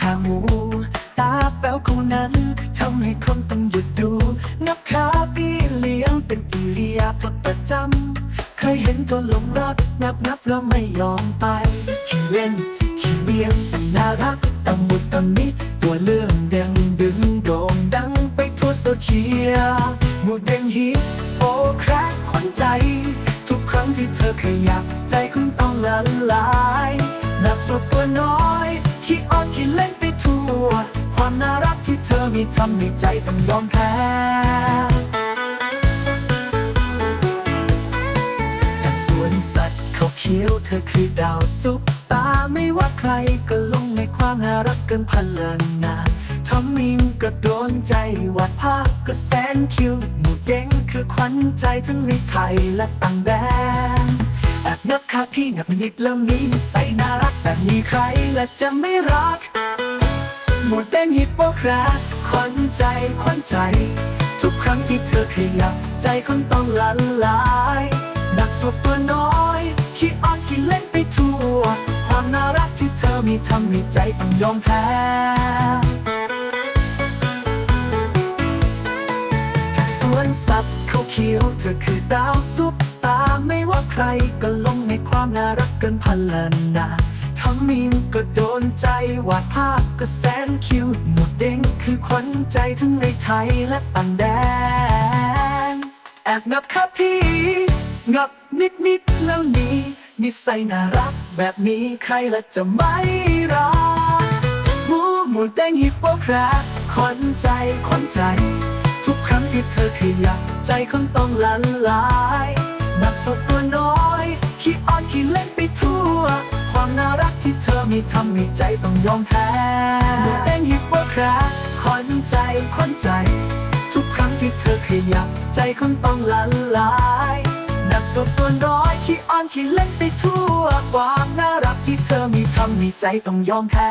ข้างหู ตาแป๊วคู่นั้นทำให้คนต้องหยุดดูนับขาพี่เลี้ยงเป็นอิริยาบถประจำ ใครเห็นก็หลงรักนับนับแล้วไม่ยอมไปขี้เล่นขี้เบี้ยงน่ารักตะมุดตะมิดตัวเรื่องดังดึงโด่งดังไปทั่วโซเชียลมูดเด้งฮิตโอ้ครักขวัญใจ ทุกครั้งที่เธอขยับใจคุณต้องละลายนับศพตัวน้อย ขี้ออดขี้เล่น ความน่ารักที่เธอมีทำให้ใจต้องยอมแพ้จากสวนสัตว์เขาเขียวเธอคือดาวซุปตาไม่ว่าใครก็ลงในความน่ารักเกินพันล้านนาทำมิงก็โดนใจวาดภาพก็แสนคิวหมูเด้งคือขวัญใจทั้งในไทยและต่างแดนแอบนับค่าพี่นับนิดแล้วมีนิสัยน่ารักแต่มีใครและจะไม่รัก หมดเต้นฮิปโปแครตขวัญใจขวัญใจ ทุกครั้งที่เธอขยับใจคนต้องละลายนักสุดตัวน้อยขี้อ้อนขี้เล่นไปทั่ว ความน่ารักที่เธอมีทำให้ใจต้องยอมแพ้จากสวนสัตว์เขาเขียวเธอคือดาวซุปตาไม่ว่าใครก็ลงในความน่ารักเกินพันล้านนา ทำมีมก็โดนใจวาดภาพก็แสนคิวหมดเด้งคือขวัญใจทั้งในไทยและต่างแดน แอบงับครับพี่งับนิดนิดแล้วนี้นิสัยน่ารักแบบนี้ใครละจะไม่รักหมูหมูเด้งฮิปโปแครตขวัญใจขวัญใจ ทุกครั้งที่เธอขยับใจคนต้องละลายนักสดตัวน้อยขี้อ้อ ที่เธอมีทำให้ใจต้องยอมแพ้เมูเด้งหิบว่าครตขวัญใจขอนใจ ทุกครั้งที่เธอขยับใจคนต้องละลายนักสดตัวน้อยขี้อ้อนขี้เล่นไปทั่วความน่ารักที่เธอมีทำให้ใจต้องยอมแพ้